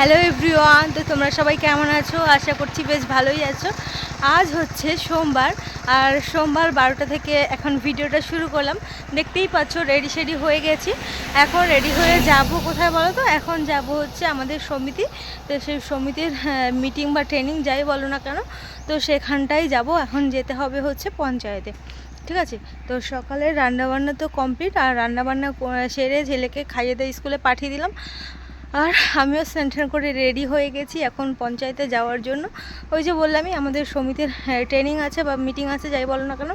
Hello everyone তো তোমরা সবাই কেমন আছো? আশা করছি বেশ ভালোই আছো। আজ হচ্ছে সোমবার, আর সোমবার বারোটা থেকে এখন ভিডিওটা শুরু করলাম। দেখতেই পাচ্ছ রেডি শেডি হয়ে গেছি। এখন রেডি হয়ে যাব কোথায় বলো তো? এখন যাব হচ্ছে আমাদের সমিতি। তো সেই সমিতির মিটিং বা ট্রেনিং যাই বলো না কেন, তো সেখানটাই যাব। এখন যেতে হবে হচ্ছে পঞ্চায়েতে। ঠিক আছে? তো সকালে রান্নাবান্না তো কমপ্লিট আর রান্নাবান্না সেরে ছেলেকে খাইয়ে দিয়ে স্কুলে পাঠিয়ে দিলাম। আর আমিও সেন্টার করে রেডি হয়ে গেছি এখন পঞ্চায়েতে যাওয়ার জন্য। ওই যে বললামই আমাদের সমিতির ট্রেনিং আছে বা মিটিং আছে, যাই বলো না কেন।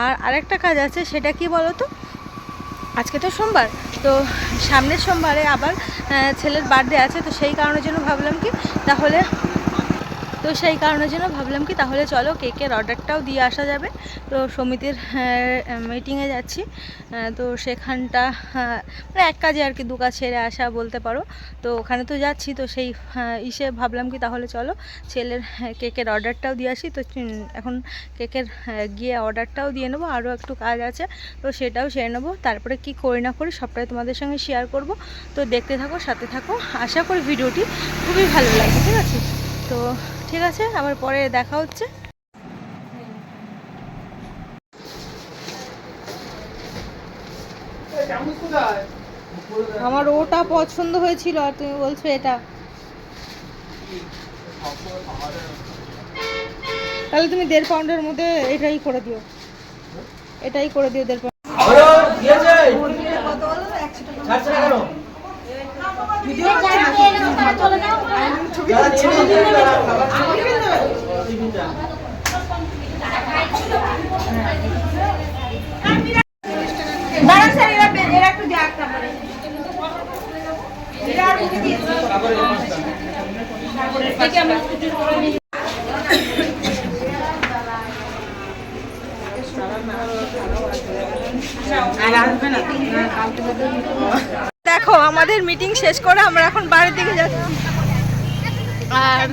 আর আরেকটা কাজ আছে, সেটা কি বলো তো আজকে তো সোমবার, তো সামনের সোমবারে আবার ছেলের বার্থডে আছে, তো সেই কারণের জন্য ভাবলাম কি, তাহলে তো সেই কারণের জন্য ভাবলাম কি তাহলে চলো কেকের অর্ডারটাও দিয়ে আসা যাবে। তো সমিতির মিটিংয়ে যাচ্ছি। তো সেখানটা মানে এক কাজে আর কি দু কাজ ছেড়ে আসা বলতে পারো। তো ওখানে তো যাচ্ছি, তো সেই ইসে ভাবলাম কি তাহলে চলো ছেলের কেকের অর্ডারটাও দিয়ে আসি। তো এখন কেকের গিয়ে অর্ডারটাও দিয়ে নেব। আরও একটু কাজ আছে, তো সেটাও সেরে নেব। তারপরে কি করি না করি সবটাই তোমাদের সঙ্গে শেয়ার করব। তো দেখতে থাকো, সাথে থাকো। আশা করি ভিডিওটি খুবই ভালো লাগবে, ঠিক আছে? তো ঠিক আছে আবার পরে দেখা হচ্ছে। আমার ওটা পছন্দ হয়েছিল আর তুমি বলছো এটা। তাহলে তুমি দেড় পাউন্ডের মধ্যে এটাই করে দিও। এটাই করে দিও দেড় পাউন্ড। মাছটা দেখো আমাদের মিটিং শেষ করে আমরা এখন বাড়ির দিকে যাচ্ছি। আর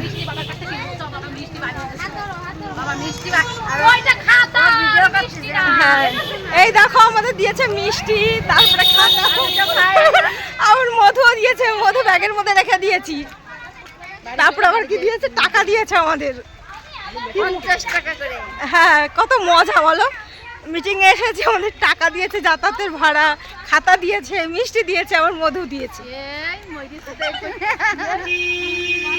হ্যাঁ। এই দেখো আমাদের দিয়েছে মিষ্টি তারপরে খাতা। আর মধুও দিয়েছে মধু ব্যাগের মধ্যে রেখে দিয়েছি। তারপরে আবার কি দিয়েছে? টাকা দিয়েছে আমাদের। হ্যাঁ কত মজা বলো। মিটিংয়ে এসেছে আমাদের টাকা দিয়েছে যাতায়াতের ভাড়া খাতা দিয়েছে মিষ্টি দিয়েছে আবার মধু দিয়েছে।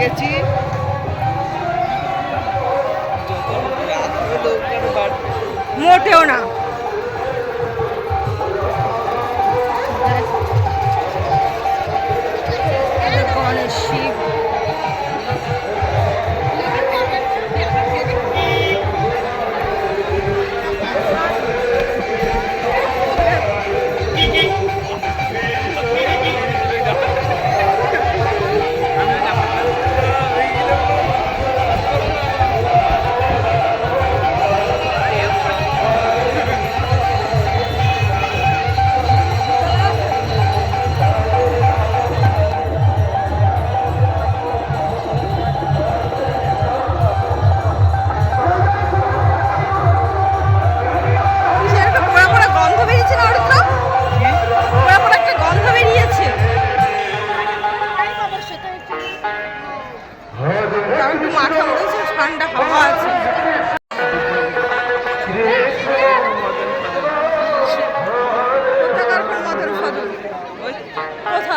chega a 我我腿。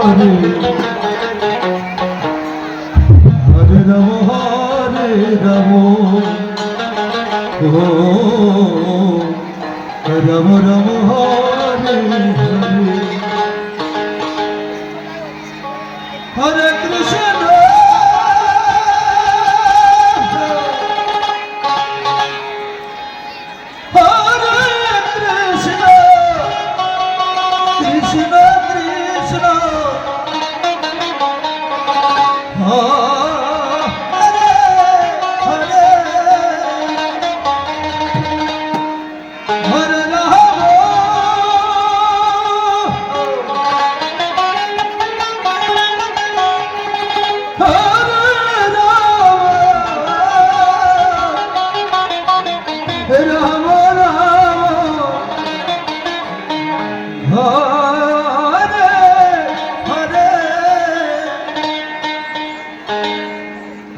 হরে। হরে রাম হরে রাম ও রাম রাম হরে হরে। হরে কৃষ্ণ।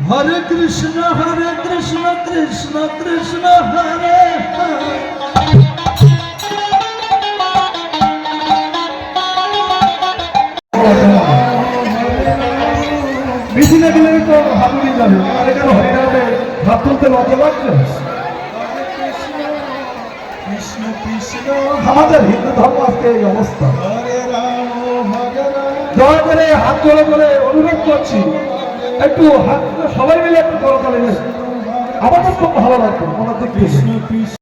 হরে কৃষ্ণ হরে কৃষ্ণ কৃষ্ণ কৃষ্ণ হরে মিছিলে গেলে তো হাতুড়ি যাবে। আর এখানে হরিনামে হাত তুলতে লজ্জা লাগছে? কৃষ্ণ কৃষ্ণ আমাদের হিন্দু ধর্ম আজকে এই অবস্থা। দয়া করে হাত জোড়া করে অনুরোধ করছি। একটু হাত সবাই মিলে একটু করতালি দিন। আমাদের খুব ভালো লাগবে আমাদের কৃষ্ণ কৃষ্ণ